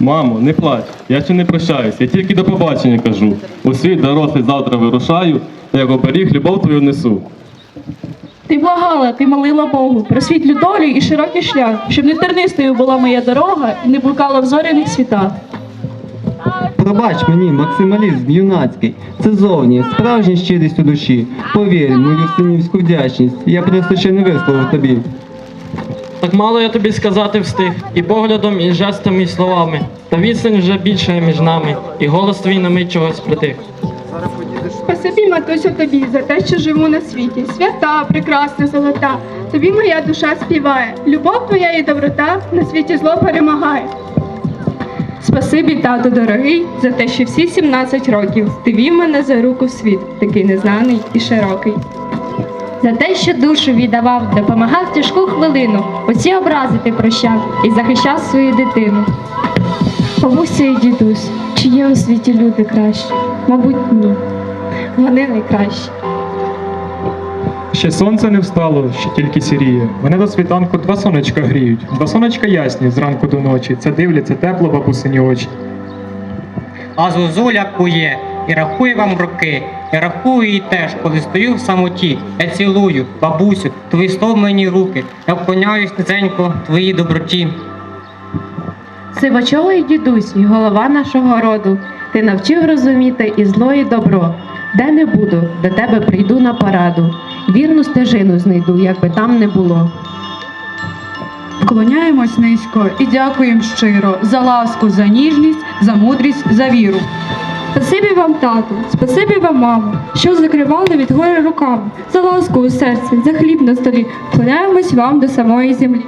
Мамо, не плач, я ще не прощаюсь, я тільки до побачення кажу. У світ дорослий завтра вирушаю, та як оберіг любов твою несу. Ти благала, ти молила Богу про світлю долю і широкий шлях, щоб не тернистою була моя дорога і не блукала в зоряних світах. Пробач мені, максималізм юнацький. Це зовні, справжня щирість у душі. Повір, мою синівську вдячність. Я просто ще не висловив тобі. Так мало я тобі сказати встиг, і поглядом, і жестом, і словами. Та відстань вже більше між нами, і голос твій на мить чогось притих. Спасибі, матусю, тобі за те, що живу на світі. Свята, прекрасна, золота. Тобі моя душа співає. Любов твоя і доброта на світі зло перемагає. Спасибі, тато дорогий, за те, що всі 17 років ти вів мене за руку в світ, такий незнаний і широкий. За те, що душу віддавав, допомагав в тяжку хвилину, оці образи ти прощав і захищав свою дитину. Бабуся і дідусь, чи є у світі люди кращі? Мабуть, ні. Вони найкращі. Ще сонце не встало, ще тільки сіріє. Мене до світанку два сонечка гріють. Два сонечка ясні зранку до ночі. Це дивляться тепло бабусині очі. А зозуля кує і рахує вам роки. І рахую її теж, коли стою в самоті. Я цілую, бабусю, твої стомлені руки. Я вклоняюсь низенько твоїй доброті. Сивочолий дідусь і голова нашого роду, ти навчив розуміти і зло, і добро. Де не буду, до тебе прийду на параду. Вірну стежину знайду, як би там не було. Вклоняємось низько і дякуємо щиро за ласку, за ніжність, за мудрість, за віру. Спасибі вам, тату, спасибі вам, мамо, що закривали від горя руками, за ласку у серці, за хліб на столі. Вклоняємось вам до самої землі.